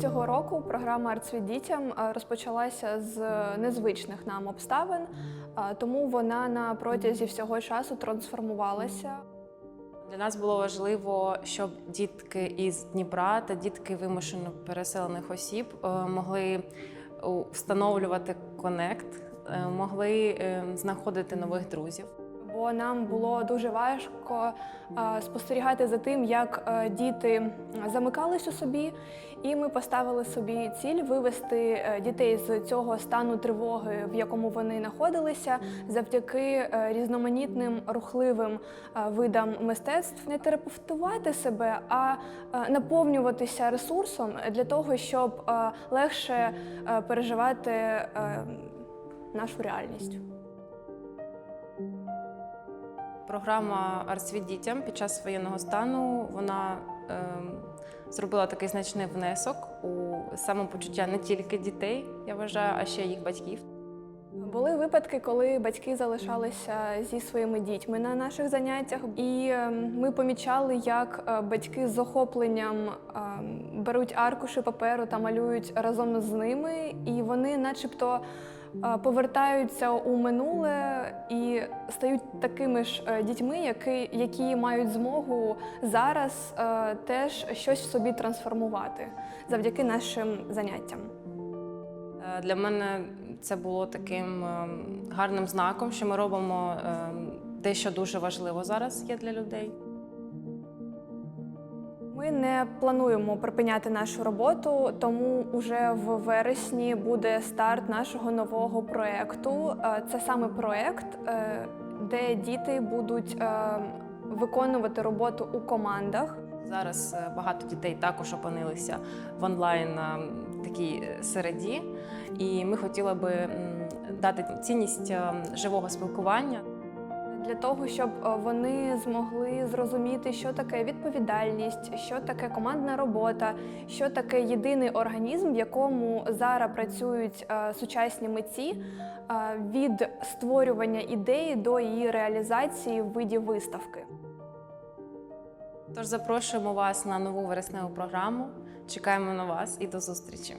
Цього року програма «Артсвіт дітям е, розпочалася з незвичних нам обставин, е, тому вона на протязі всього часу трансформувалася. Для нас було важливо, щоб дітки із Дніпра та дітки вимушено переселених осіб е, могли встановлювати конект, могли знаходити нових друзів. Бо нам було дуже важко спостерігати за тим, як е, діти замикались у собі, і ми поставили собі ціль вивести е, дітей з цього стану тривоги, в якому вони знаходилися, завдяки е, різноманітним рухливим видам мистецтв, не терапевтувати себе, а наповнюватися ресурсом для того, щоб легше переживати нашу реальність. Програма «Артсвіт дітям під час воєнного стану вона е, зробила такий значний внесок у самопочуття не тільки дітей, я вважаю, а ще їх батьків. Були випадки, коли батьки залишалися зі своїми дітьми на наших заняттях, і е, ми помічали, як е, батьки з захопленням е, беруть аркуші паперу та малюють разом з ними, і вони, начебто, повертаються у минуле і стають такими ж е, дітьми, які, які мають змогу зараз е, теж щось в собі трансформувати завдяки нашим заняттям. Е, Для мене це було таким гарним знаком, що ми робимо те, що дуже важливо зараз є для людей. Ми не плануємо припиняти нашу роботу, тому уже в вересні буде старт нашого нового проєкту. Е, Це саме проєкт, е, де діти будуть е, виконувати роботу у командах. Зараз багато дітей також опинилися в онлайн такій середі, і ми хотіли би дати цінність живого спілкування. Для того щоб е, вони змогли зрозуміти, що таке відповідальність, що таке командна робота, що таке єдиний організм, в якому зараз працюють е, сучасні митці е, від створювання ідеї до її реалізації в виді виставки. Тож запрошуємо вас на нову вересневу програму. Чекаємо на вас і до зустрічі.